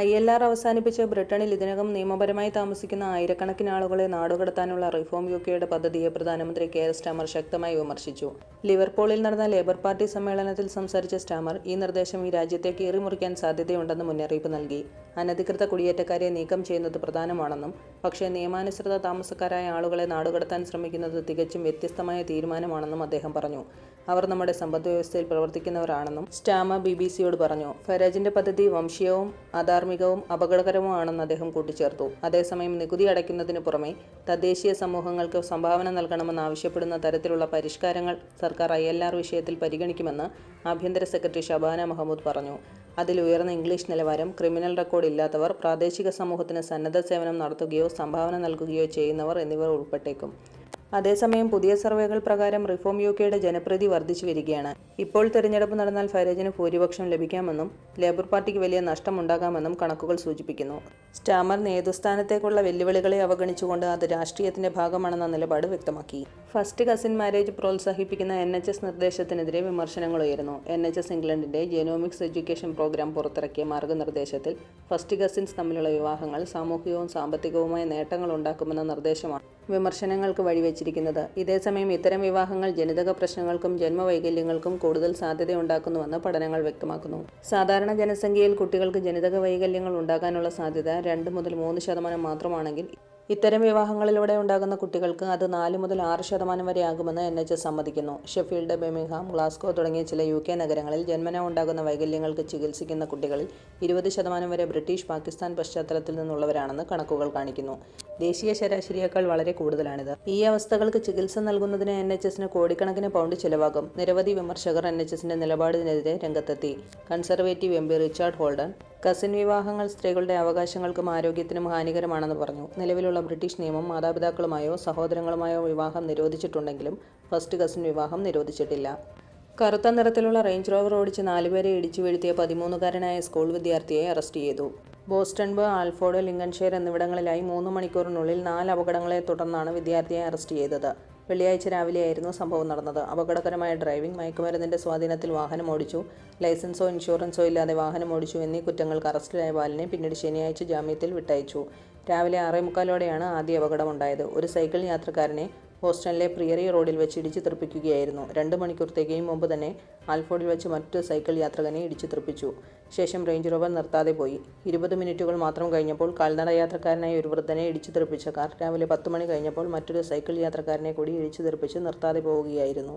I L R അവസാനിപ്പിച്ച് ബ്രിട്ടനിൽ ഇതിനകം നിയമപരമായി താമസിക്കുന്ന ആയിരക്കണക്കിന് ആളുകളെ നാടുകടത്താനുള്ള റിഫോം യു കെയുടെ പദ്ധതിയെ പ്രധാനമന്ത്രി കെയർ സ്റ്റാമർ ശക്തമായി വിമർശിച്ചു. ലിവർപൂളിൽ നടന്ന ലേബർ പാർട്ടി സമ്മേളനത്തിൽ സംസാരിച്ച സ്റ്റാമർ ഈ നിർദ്ദേശം ഈ രാജ്യത്തെ കീറിമുറിക്കാൻ സാധ്യതയുണ്ടെന്ന് മുന്നറിയിപ്പ് നൽകി. അനധികൃത കുടിയേറ്റക്കാരെ നീക്കം ചെയ്യുന്നത് പ്രധാനമാണെന്നും പക്ഷേ നിയമാനുസൃത താമസക്കാരായ ആളുകളെ നാടുകടത്താൻ ശ്രമിക്കുന്നത് തികച്ചും വ്യത്യസ്തമായ തീരുമാനമാണെന്നും അദ്ദേഹം പറഞ്ഞു. അവർ നമ്മുടെ സമ്പദ്വ്യവസ്ഥയിൽ പ്രവർത്തിക്കുന്നവരാണെന്നും സ്റ്റാമ ബി ബി സിയോട് പറഞ്ഞു. ഫരാജിന്റെ പദ്ധതി വംശീയവും അധാർമികവും അപകടകരവുമാണെന്ന് അദ്ദേഹം കൂട്ടിച്ചേർത്തു. അതേസമയം നികുതി അടയ്ക്കുന്നതിന് പുറമെ തദ്ദേശീയ സമൂഹങ്ങൾക്ക് സംഭാവന നൽകണമെന്ന് ആവശ്യപ്പെടുന്ന തരത്തിലുള്ള പരിഷ്കാരങ്ങൾ സർക്കാർ ഐ എൽ ആർ വിഷയത്തിൽ പരിഗണിക്കുമെന്ന് ആഭ്യന്തര സെക്രട്ടറി ഷബാന മഹമ്മൂദ് പറഞ്ഞു. അതിൽ ഉയർന്ന ഇംഗ്ലീഷ് നിലവാരം ക്രിമിനൽ റെക്കോർഡ് ഇല്ലാത്തവർ പ്രാദേശിക സമൂഹത്തിന് സന്നദ്ധ സേവനം നടത്തുകയോ സംഭാവന നൽകുകയോ ചെയ്യുന്നവർ എന്നിവർ ഉൾപ്പെട്ടേക്കും. അതേസമയം പുതിയ സർവേകൾ പ്രകാരം റിഫോം യു കെയുടെ ജനപ്രീതി വർദ്ധിച്ചു വരികയാണ്. ഇപ്പോൾ തെരഞ്ഞെടുപ്പ് നടന്നാൽ ഫരേജിന് ഭൂരിപക്ഷം ലഭിക്കാമെന്നും ലേബർ പാർട്ടിക്ക് വലിയ നഷ്ടമുണ്ടാകാമെന്നും കണക്കുകൾ സൂചിപ്പിക്കുന്നു. സ്റ്റാമർ നേതൃസ്ഥാനത്തേക്കുള്ള വെല്ലുവിളികളെ അവഗണിച്ചുകൊണ്ട് അത് രാഷ്ട്രീയത്തിന്റെ ഭാഗമാണെന്ന നിലപാട് വ്യക്തമാക്കി. ഫസ്റ്റ് കസിൻ മാരേജ് പ്രോത്സാഹിപ്പിക്കുന്ന എൻ എച്ച് എസ് നിർദ്ദേശത്തിനെതിരെ വിമർശനങ്ങൾ ഉയരുന്നു. എൻ എച്ച് എസ് ഇംഗ്ലണ്ടിന്റെ ജെനോമിക്സ് എഡ്യൂക്കേഷൻ പ്രോഗ്രാം പുറത്തിറക്കിയ മാർഗനിർദ്ദേശത്തിൽ ഫസ്റ്റ് കസിൻസ് തമ്മിലുള്ള വിവാഹങ്ങൾ സാമൂഹികവും സാമ്പത്തികവുമായ നേട്ടങ്ങൾ ഉണ്ടാക്കുമെന്ന നിർദ്ദേശമാണ്. വിമർശനങ്ങൾക്ക് വഴിവെച്ചിരിക്കുന്നത് ഇതേസമയം ഇത്തരം വിവാഹങ്ങൾ ജനിതക പ്രശ്നങ്ങൾക്കും ജന്മവൈകല്യങ്ങൾക്കും കൂടുതൽ സാധ്യതയുണ്ടാക്കുന്നുവെന്ന് പഠനങ്ങൾ വ്യക്തമാക്കുന്നു. സാധാരണ ജനസംഖ്യയിൽ കുട്ടികൾക്ക് ജനിതക വൈകല്യങ്ങൾ ഉണ്ടാകാനുള്ള സാധ്യത രണ്ട് മുതൽ മൂന്ന് ശതമാനം മാത്രമാണെങ്കിൽ ഇത്തരം വിവാഹങ്ങളിലൂടെ ഉണ്ടാകുന്ന കുട്ടികൾക്ക് അത് നാല് മുതൽ ആറ് ശതമാനം വരെ ആകുമെന്ന് എൻ എച്ച് എസ് സമ്മതിക്കുന്നു. ഷെഫീൽഡ് ബെമിംഗ്ഹാം ഗ്ലാസ്കോ തുടങ്ങിയ ചില യു കെ നഗരങ്ങളിൽ ജന്മന ഉണ്ടാകുന്ന വൈകല്യങ്ങൾക്ക് ചികിത്സിക്കുന്ന കുട്ടികളിൽ ഇരുപത് ശതമാനം വരെ ബ്രിട്ടീഷ് പാകിസ്ഥാൻ പശ്ചാത്തലത്തിൽ നിന്നുള്ളവരാണെന്ന് കണക്കുകൾ കാണിക്കുന്നു. ദേശീയ ശരാശരിയേക്കാൾ വളരെ കൂടുതലാണിത്. ഈ അവസ്ഥകൾക്ക് ചികിത്സ നൽകുന്നതിന് എൻ എച്ച് എസിന് കോടിക്കണക്കിന് പൗണ്ട് ചിലവാകും. നിരവധി വിമർശകർ എൻ എച്ച് എസിന്റെ നിലപാടിനെതിരെ രംഗത്തെത്തി. Conservative M P Richard Holden cousin വിവാഹങ്ങൾ സ്ത്രീകളുടെ അവകാശങ്ങൾക്കും ആരോഗ്യത്തിനും ഹാനികരമാണെന്ന് പറഞ്ഞു. നിലവിലുള്ള ബ്രിട്ടീഷ് നിയമം മാതാപിതാക്കളുമായോ സഹോദരങ്ങളുമായോ വിവാഹം നിരോധിച്ചിട്ടുണ്ടെങ്കിലും ഫസ്റ്റ് കസിൻ വിവാഹം നിരോധിച്ചിട്ടില്ല. കറുത്ത നിറത്തിലുള്ള റേഞ്ച് റോവർ ഓടിച്ച് നാലുപേരെ ഇടിച്ചു വീഴ്ത്തിയ പതിമൂന്നുകാരനായ സ്കൂൾ വിദ്യാർത്ഥിയെ അറസ്റ്റ് ചെയ്തു. ബോസ്റ്റൺബ് ആൽഫോർഡ് ലിങ്കൺഷെയർ എന്നിവിടങ്ങളിലായി മൂന്ന് മണിക്കൂറിനുള്ളിൽ നാല് അപകടങ്ങളെ തുടർന്നാണ് വിദ്യാർത്ഥിയെ അറസ്റ്റ് ചെയ്തത്. വെള്ളിയാഴ്ച രാവിലെയായിരുന്നു സംഭവം നടന്നത്. അപകടകരമായ ഡ്രൈവിംഗ് മയക്കുമരുന്നിന്റെ സ്വാധീനത്തിൽ വാഹനം ഓടിച്ചു. ലൈസൻസോ ഇൻഷുറൻസോ ഇല്ലാതെ വാഹനം ഓടിച്ചു എന്നീ കുറ്റങ്ങൾക്ക് അറസ്റ്റിലായ ബാലിനെ പിന്നീട് ശനിയാഴ്ച ജാമ്യത്തിൽ വിട്ടയച്ചു. രാവിലെ ആറേ മുക്കാലോടെയാണ് ആദ്യ അപകടമുണ്ടായത്. ഒരു സൈക്കിൾ യാത്രക്കാരനെ ബോസ്റ്റണിലെ പ്രിയറി റോഡിൽ വെച്ച് ഇടിച്ചു തെറിപ്പിക്കുകയായിരുന്നു. രണ്ട് മണിക്കൂർ തികയും മുമ്പ് തന്നെ ആൽഫോർഡിൽ വെച്ച് മറ്റു സൈക്കിൾ യാത്രകനെ ഇടിച്ചു തെറിപ്പിച്ചു. ശേഷം റേഞ്ച് റോവർ നിർത്താതെ പോയി. ഇരുപത് മിനിറ്റുകൾ മാത്രം കഴിഞ്ഞപ്പോൾ കാൽനട യാത്രക്കാരനായ ഒരു വൃദ്ധനെ ഇടിച്ചു തെറിപ്പിച്ച കാർ രാവിലെ പത്ത് മണി കഴിഞ്ഞപ്പോൾ മറ്റൊരു സൈക്കിൾ യാത്രക്കാരനെ കൂടി ഇടിച്ചു തെറിപ്പിച്ച് നിർത്താതെ പോവുകയായിരുന്നു.